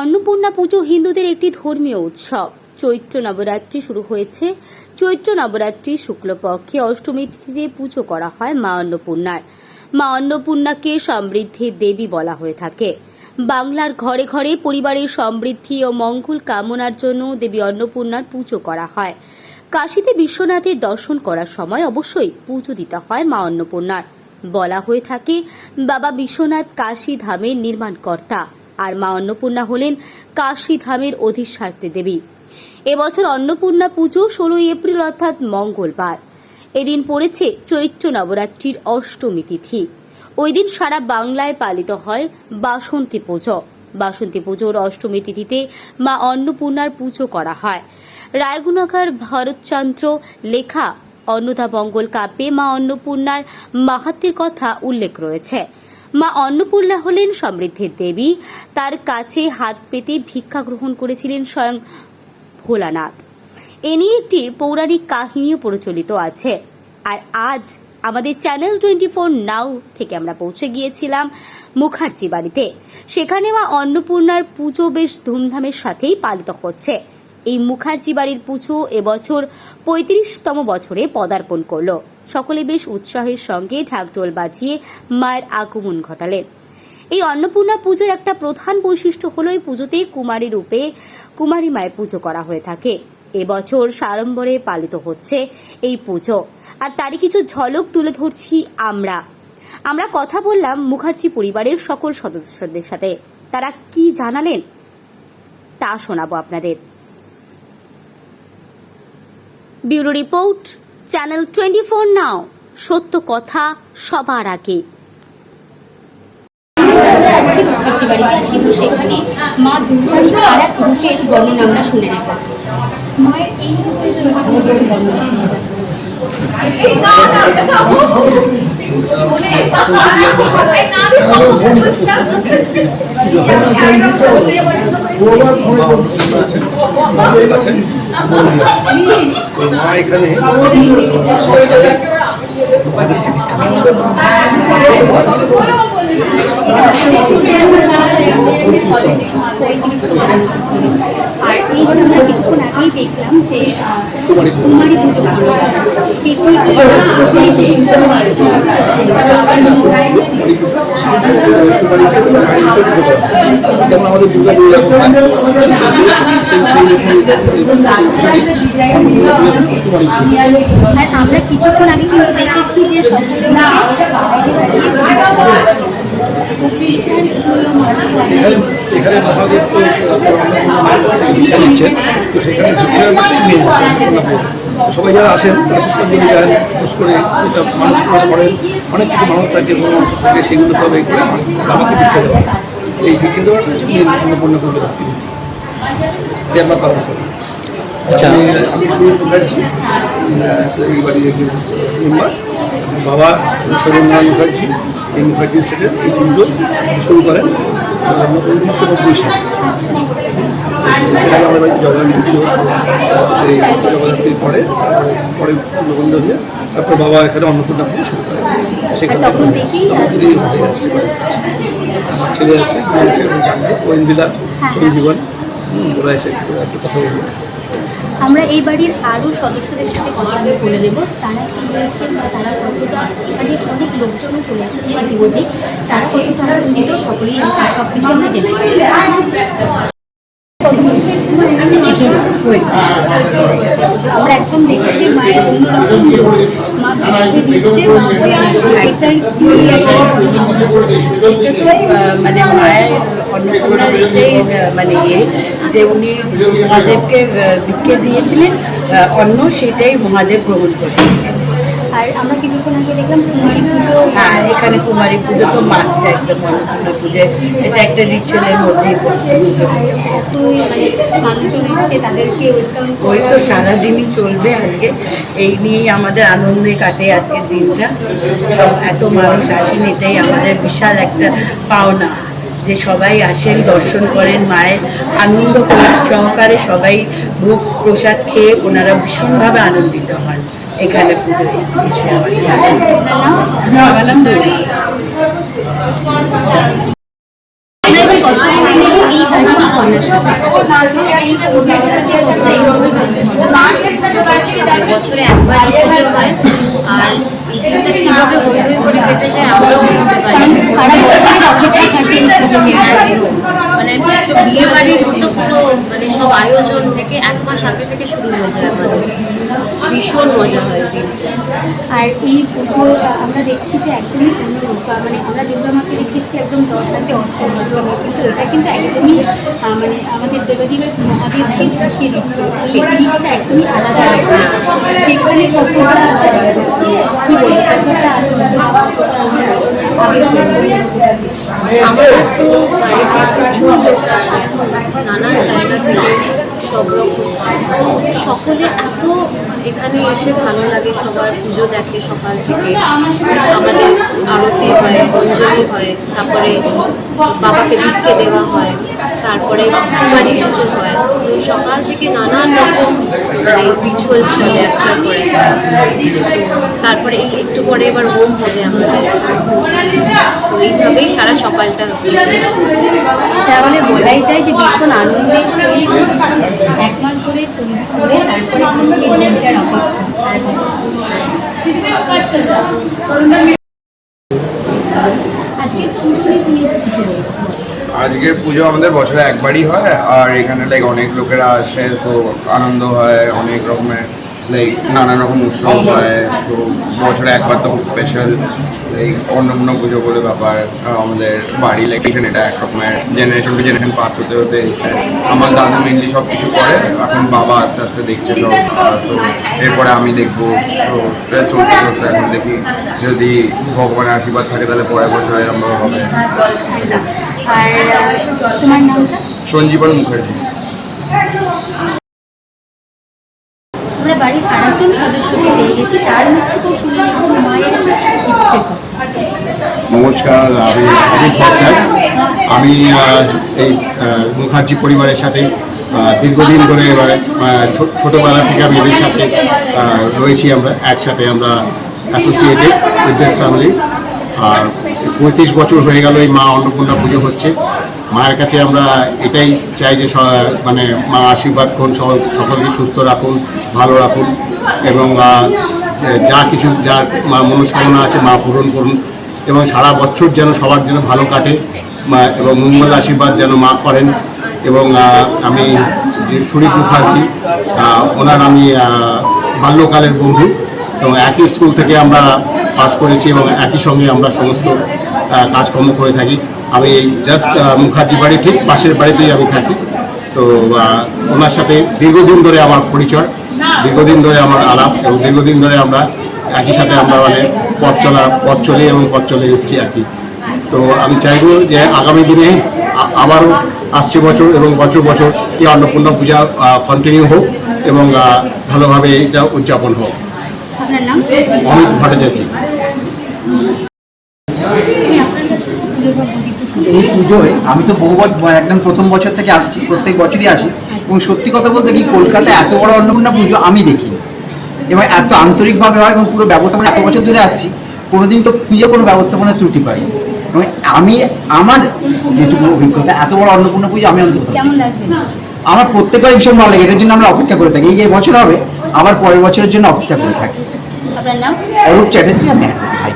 অন্নপূর্ণা পুজো হিন্দুদের একটি ধর্মীয় উৎসব। চৈত্র নবরাত্রি শুরু হয়েছে। চৈত্র নবরাত্রি শুক্লপক্ষে অষ্টমী তিথিতে পুজো করা হয় মা অন্নপূর্ণার। মা অন্নপূর্ণাকে সমৃদ্ধির দেবী বলা হয়ে থাকে। বাংলার ঘরে ঘরে পরিবারের সমৃদ্ধি ও মঙ্গল কামনার জন্য দেবী অন্নপূর্ণার পুজো করা হয়। কাশীতে বিশ্বনাথের দর্শন করার সময় অবশ্যই পুজো দিতে হয় মা অন্নপূর্ণার। বলা হয়ে থাকে, বাবা বিশ্বনাথ কাশী ধামের নির্মাণকর্তা। আর মা অন্নপূর্ণা হলেন কাশী ধামের অধিষ্ঠাত্রী দেবী। এবছর অন্নপূর্ণা পুজো ষোলোই এপ্রিল অর্থাৎ মঙ্গলবার। এদিন পড়েছে চৈত্র নবরাত্রির অষ্টমী তিথি। ওই দিন সারা বাংলায় পালিত হয় বাসন্তী পুজো। বাসন্তী পুজোর অষ্টমী তিথিতে মা অন্নপূর্ণার পুজো করা হয়। রায়গুণাকার ভরতচন্দ্র, লেখা অন্নদা মঙ্গল কাব্যে মা অন্নপূর্ণার মাহাত্মের কথা উল্লেখ রয়েছে। মা অন্নপূর্ণা হলেন সমৃদ্ধির দেবী। তার কাছে হাত পেতে ভিক্ষা গ্রহণ করেছিলেন স্বয়ং ভোলানাথ। এ নিয়ে একটি পৌরাণিক কাহিনীও প্রচলিত আছে। আর আজ আমাদের চ্যানেল টোয়েন্টি ফোর নাও থেকে আমরা পৌঁছে গিয়েছিলাম মুখার্জি বাড়িতে। সেখানে মা অন্নপূর্ণার পুজো বেশ ধুমধামের সাথেই পালিত হচ্ছে। এই মুখার্জি বাড়ির পুজো এবছর পঁয়ত্রিশতম বছরে পদার্পণ করল। সকলে বেশ উৎসাহের সঙ্গে ঢাকঢোল বাজিয়ে মায়ের আগমন ঘটালেন এই অন্নপূর্ণা পুজোর একটা প্রধান বৈশিষ্ট্য হলো এই পুজোতে কুমারী রূপে কুমারী মায়ের পুজো করা হয়ে থাকে। এবছর সাড়ম্বরে পালিত হচ্ছে এই পুজো। আর তারই কিছু ঝলক তুলে ধরছি আমরা। আমরা কথা বললাম মুখার্জি পরিবারের সকল সদস্যদের সাথে। তারা কি জানালেন? তা শোনাবো আপনাদের। Bureau report channel twenty four now সত্য কথা সবার আগে আছি বাড়িতে কিন্তু সেখানে মা দুর্গার আর এক রূপের বর্ণনা আমরা শুনে নেব মায়ের এই বর্ণনা মা এখানে আর এই যে আমরা কিছুক্ষণ আগেই দেখলাম যে আমরা কিছুক্ষণ আগে কিন্তু দেখেছি তো সেখানে সবাই যারা আসেন পুষ্পাঞ্জলি দেন পুষ করে এটা করেন অনেক কিছু মানত থাকে অংশ থাকে সেগুলো সব এই করে বাবাকে দীক্ষা দেওয়া এই দীক্ষা দেওয়াটা অন্নপূর্ণা আমরা পালন করি। আমি সুনীল মুখার্জি এই বাড়ির একজন মেম্বার বাবা শরণনারায়ণ মুখার্জি এই মুখার্জি স্টেটের এই পুজো শুরু করেন উনিশশো নব্বই সালে। আমাদের বাড়িতে জগন্নাথ পুজো সেই জগদ্ধাত্রীর পরে পরে পুজো বন্ধ হয়ে তারপর বাবা এখানে অন্নপূর্ণা পুজো শুরু করেন। সেখানে তখন আসছে আমার ছেলে আছে আছে এবং জানব ওয়েন্দিলা সঞ্জীবন। ওরা এসে একটু কথা বলব। আমরা এই বাড়ির আরও সদস্যদের সাথে কথা আমি বলে দেবো। তারা কী বলছেন বা তারা কতটা, এখানে অনেক লোকজনও চলে আসছে ইতিমধ্যেই তারা কতটা আনন্দিত, সকলেই সব কিছু আমরা জেনে আমরা একদম দেখছি যে মায়ের অন্যরকম। মা দিচ্ছে মানে মায়ের অন্নপূর্ণার এটাই মানে ইয়ে যে উনি মহাদেবকে ভিক্ষে দিয়েছিলেন অন্য অন্ন সেটাই মহাদেব গ্রহণ করেছিলেন আর আমরা কিছুক্ষণ আগে দেখলাম কুমারী পুজো। হ্যাঁ এখানে কুমারী পুজো তো মাস্ট একদম অন্নপূর্ণা পুজো এটা একটা রিচুয়ালের মধ্যেই পড়ছে পুজো। মানে ওই তো সারাদিনই চলবে আজকে। এই নিয়েই আমাদের আনন্দে কাটে আজকের দিনটা। এত মানুষ আসেন এটাই আমাদের বিশাল একটা পাওনা। যে সবাই আসেন দর্শন করেন মায়ের আনন্দ করে সহকারে সবাই ভোগ প্রসাদ খেয়ে ওনারা ভীষণভাবে আনন্দিত হন। এখানে পুজো এসে সাথে বছরে একবার পুজো হয় আর এই দিনটা কীভাবে হই হই করে কেটে যায় আমরাও বুঝতে পারি সারা বছরের অপেক্ষা থাকে এই পুজোকে একদম। মানে একটা বিয়ে বাড়ির মতো পুরো মানে সব আয়োজন থেকে এক মাস আগে থেকে শুরু হয়ে যায় আমাদের। ভীষণ মজা হয় দিনটা। আর এই পুজো আমরা দেখছি যে একদমই মানে আমরা দুর্গা মাকে দেখেছি একদম দশটাতে অষ্টম অষ্টমী কিন্তু এটা কিন্তু একদমই মানে আমাদের দেবাদেবের মহাদেবকে দেখিয়ে দিচ্ছে। এই জিনিসটা একদমই আলাদা সেখানে কতটা কি বলব কতটা আমাদের তো বাড়িতে প্রচুর লোক আসে নানান জায়গা থেকে সব রকম। সকলে এত এখানে এসে ভালো লাগে, সবার পুজো দেখে সকাল থেকে। আমাদের আরতি হয়, অঞ্জলি হয়, তারপরে বাবাকে ভিক্ষে দেওয়া হয়, তারপরে কুমারী পুজো হয়। তো সকাল থেকে নানান রকম মানে রিচুয়ালস চলে একটার পরে তারপরে এই একটু পরে এবার হোম হবে আমাদের। তো এইভাবেই সারা সকালটা তাহলে বলাই যায় যে ভীষণ আনন্দের এক মাস ধরে তৈরি করে তারপরে আজকে দিনটার অপেক্ষা। আজকে পুজো নিয়ে তুমি কিছু বলব আজকে পুজো আমাদের বছরে একবারই হয় আর এখানে লাইক অনেক লোকেরা আসে তো আনন্দ হয় অনেক রকমের। লাইক নানা রকম উৎসব হয় তো বছরে একবার তো খুব স্পেশাল লাইক অন্নপূর্ণা পুজো বলে ব্যাপার আমাদের বাড়ি লাইক এটা এক রকমের জেনারেশন টু জেনারেশন পাস হতে হতে এসছে। আমার দাদা মেনলি সব কিছু করে এখন বাবা আস্তে আস্তে দেখছে সব তো এরপরে আমি দেখব। তো চলতে চলতে এখন দেখি যদি ভগবানের আশীর্বাদ থাকে তাহলে পরের বছর এরকম হবে। সঞ্জীবন মুখার্জি। আমরা বাড়ির আরেকজন সদস্যকে পেয়ে গেছি, তার মুখ থেকেও শুনে নেব মায়ের নমস্কার, আমি অমিত ভট্টাচার্য। আমি এই মুখার্জি পরিবারের সাথে দীর্ঘদিন ধরে ছোটবেলা থেকে আমি এদের সাথে রয়েছি আমরা, একসাথে আমরা অ্যাসোসিয়েটেড উইথ দিস ফ্যামিলি আর পঁয়ত্রিশ বছর হয়ে গেল এই মা অন্নপূর্ণা পুজো হচ্ছে। মায়ের কাছে আমরা এটাই চাই যে মানে মা আশীর্বাদ করুন সক- সকলকে সুস্থ রাখুন, ভালো রাখুন এবং যা কিছু যার মা- মনস্কামনা আছে মা পূরণ করুন এবং সারা বছর যেন সবার যেন ভালো কাটে মা- এবং মঙ্গল আশীর্বাদ যেন মা করেন এবং আমি যে সুরিত মুখার্জি ওনার আমি বাল্যকালের বন্ধু এবং একই স্কুল থেকে আমরা পাস করেছি এবং একই সঙ্গে আমরা সমস্ত কাজকর্ম করে থাকি। আমি এই জাস্ট মুখার্জি বাড়ি ঠিক পাশের বাড়িতেই আমি থাকি। তো ওনার সাথে দীর্ঘদিন ধরে আমার পরিচয় দীর্ঘদিন ধরে আমার আলাপ এবং দীর্ঘদিন ধরে আমরা একই সাথে আমরা মানে পথ চলা পথ চলে এবং পথ চলে এসেছি আর কি। তো আমি চাইব যে আগামী দিনে আবারও আসছে বছর এবং বছর বছর এই অন্নপূর্ণা পূজা কন্টিনিউ হোক এবং ভালোভাবে এটা উদযাপন হোক। অমিত ভট্টাচার্য। এই পুজোয় আমি তো বহু বছর একদম প্রথম বছর থেকে আসছি প্রত্যেক বছরই আসি। এবং সত্যি কথা বলতে কি কলকাতায় এত বড় অন্নপূর্ণা পুজো আমি দেখি এবং এত আন্তরিকভাবে হয় এবং পুরো ব্যবস্থাপনা এত বছর ধরে আসছি কোনোদিন তো পুজো কোনো ব্যবস্থাপনার ত্রুটি পাই এবং আমি আমার যেটুকু অভিজ্ঞতা এত বড় অন্নপূর্ণা পুজো আমি অন্তত আমার প্রত্যেকবার ভীষণ ভালো লাগে এটার জন্য আমরা অপেক্ষা করে থাকি। এই যে বছর হবে আবার পরের বছরের জন্য অপেক্ষা করে থাকি। আপনার অরূপ চ্যাটার্জি আমি ভাই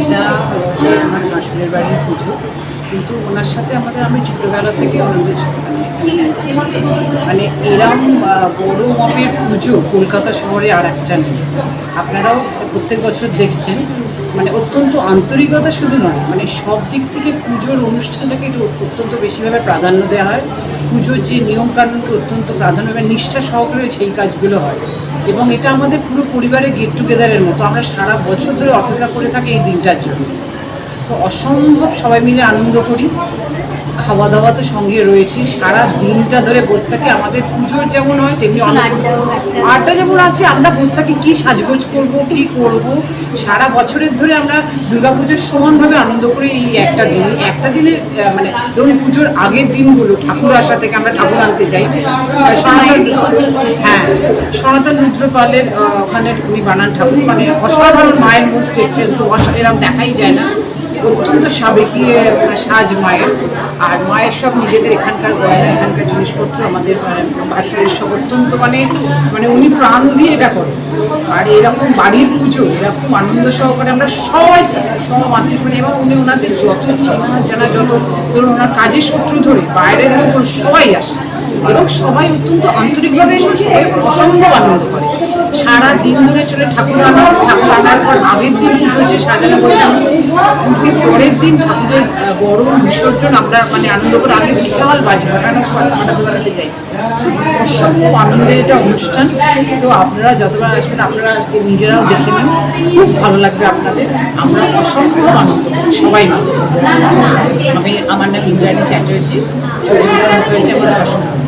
এটা হচ্ছে আমার মাসুরের বাড়ির পুজো। কিন্তু ওনার সাথে আমাদের আমি ছোটোবেলা থেকে ওনাদের মানে এরম বড় মাপের পুজো কলকাতা শহরে আর একটা নেই। আপনারাও প্রত্যেক বছর দেখছেন মানে অত্যন্ত আন্তরিকতা শুধু নয় মানে সব দিক থেকে পুজোর অনুষ্ঠানটাকে একটু অত্যন্ত বেশিভাবে প্রাধান্য দেওয়া হয়। পুজোর যে নিয়মকানুনকে অত্যন্ত প্রাধান্য এবং নিষ্ঠা সহকারে সেই কাজগুলো হয়। এবং এটা আমাদের পুরো পরিবারের গেট টুগেদারের মতো। আমরা সারা বছর ধরে অপেক্ষা করে থাকি এই দিনটার জন্য। তো অসম্ভব সবাই মিলে আনন্দ করি। খাওয়া দাওয়া তো সঙ্গে রয়েছে। সারা দিনটা ধরে বসে থাকি আমাদের পুজোর যেমন হয় তেমনি আড্ডা যেমন আছে আমরা বসে থাকি কি সাজগোজ করব কি করব? সারা বছরের ধরে আমরা দুর্গাপুজোর সমানভাবে আনন্দ করি এই একটা দিন। একটা দিনে মানে ধরুন পুজোর আগের দিনগুলো ঠাকুর আসা থেকে আমরা ঠাকুর আনতে যাই। সনাতন হ্যাঁ সনাতন রুদ্রপালের ওখানে উনি বানান ঠাকুর। মানে অসাধারণ মায়ের মুখ দেখছেন তো অসা- এরকম দেখাই যায় না। অত্যন্ত সাবেকি সাজ মায়ের। আর মায়ের সব নিজেদের এখানকার গয়না এখানকার জিনিসপত্র আমাদের মানে, ভাসুরের সব অত্যন্ত মানে মানে উনি প্রাণ দিয়ে এটা করেন। আর এরকম বাড়ির পুজো এরকম আনন্দ সহকারে আমরা সবাই সব আত্মীয় স্বজন এবং উনি ওনাদের যত চেনা জানা যত ধরুন ওনার কাজের সূত্র ধরে বাইরের লোক সবাই আসে। এবং সবাই অত্যন্ত আন্তরিকভাবে এসে অসম্ভব আনন্দ করে। সারা দিন ধরে চলে ঠাকুর আনা, ঠাকুর আনার পর আগের দিন পুজো যে সাজানো পুজোর পরের দিন ঠাকুরের বরণ বিসর্জন আমরা মানে আনন্দ করে আগে বিশাল বাজি ফাটানো ফাটাতে অসম্ভব আনন্দের এটা অনুষ্ঠান। তো আপনারা যতবার আসবেন, আপনারা নিজেরাও দেখে নিন। খুব ভালো লাগবে আপনাদের। আমরা অসম্ভব আনন্দ সবাই মিলে। আমি, আমার নাম ইন্দ্রাণী চ্যাটার্জি। শরীর হয়েছে আমার পড়াশোনা